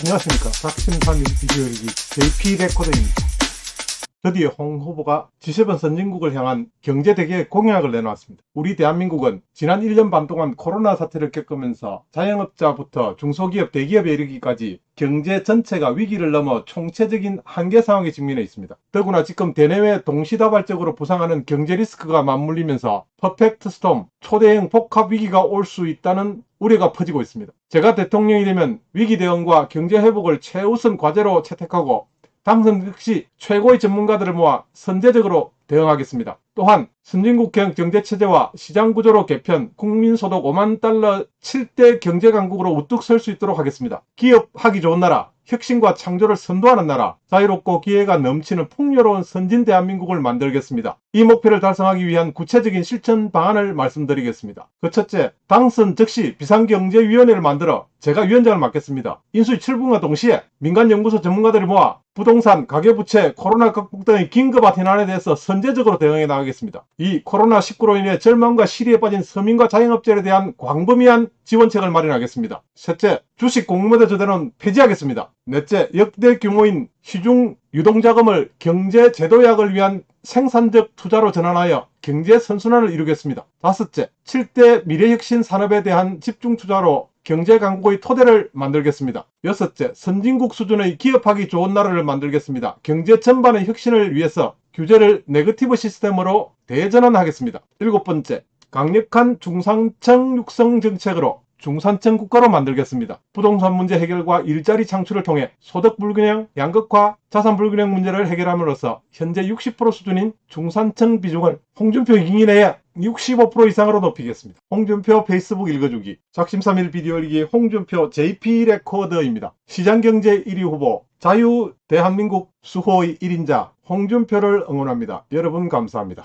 안녕하십니까. 박심삼일 비디오일기 JP 레코더입니다. 드디어 홍 후보가 G7 선진국을 향한 경제대계 공약을 내놓았습니다. 우리 대한민국은 지난 1년 반 동안 코로나 사태를 겪으면서 자영업자부터 중소기업, 대기업에 이르기까지 경제 전체가 위기를 넘어 총체적인 한계 상황에 직면해 있습니다. 더구나 지금 대내외 동시다발적으로 부상하는 경제 리스크가 맞물리면서 퍼펙트 스톰, 초대형 복합 위기가 올 수 있다는 우려가 퍼지고 있습니다. 제가 대통령이 되면 위기 대응과 경제 회복을 최우선 과제로 채택하고 당선 즉시 최고의 전문가들을 모아 선제적으로 대응하겠습니다. 또한 선진국형 경제체제와 시장구조로 개편, 국민소득 5만 달러 7대 경제강국으로 우뚝 설 수 있도록 하겠습니다. 기업하기 좋은 나라, 혁신과 창조를 선도하는 나라, 자유롭고 기회가 넘치는 풍요로운 선진 대한민국을 만들겠습니다. 이 목표를 달성하기 위한 구체적인 실천 방안을 말씀드리겠습니다. 그 첫째, 당선 즉시 비상경제위원회를 만들어 제가 위원장을 맡겠습니다. 인수위 7분과 동시에 민간연구소 전문가들을 모아 부동산, 가계부채, 코로나 극복 등의 긴급한 현안에 대해서 선제적으로 대응해 나가겠습니다. 이 코로나19로 인해 절망과 시리에 빠진 서민과 자영업자에 대한 광범위한 지원책을 마련하겠습니다. 셋째, 주식 공모대 제도는 폐지하겠습니다. 넷째, 역대 규모인 시중 유동자금을 경제 제도약을 위한 생산적 투자로 전환하여 경제 선순환을 이루겠습니다. 다섯째, 7대 미래혁신 산업에 대한 집중 투자로 경제 강국의 토대를 만들겠습니다. 여섯째, 선진국 수준의 기업하기 좋은 나라를 만들겠습니다. 경제 전반의 혁신을 위해서 규제를 네거티브 시스템으로 대전환하겠습니다. 일곱 번째, 강력한 중상층 육성 정책으로 중산층 국가로 만들겠습니다. 부동산 문제 해결과 일자리 창출을 통해 소득 불균형, 양극화, 자산 불균형 문제를 해결함으로써 현재 60% 수준인 중산층 비중을 홍준표 2기 내에 65% 이상으로 높이겠습니다. 홍준표 페이스북 읽어주기 작심삼일 비디오 일기 홍준표 JP 레코더입니다. 시장경제 1위 후보 자유 대한민국 수호의 1인자 홍준표를 응원합니다. 여러분 감사합니다.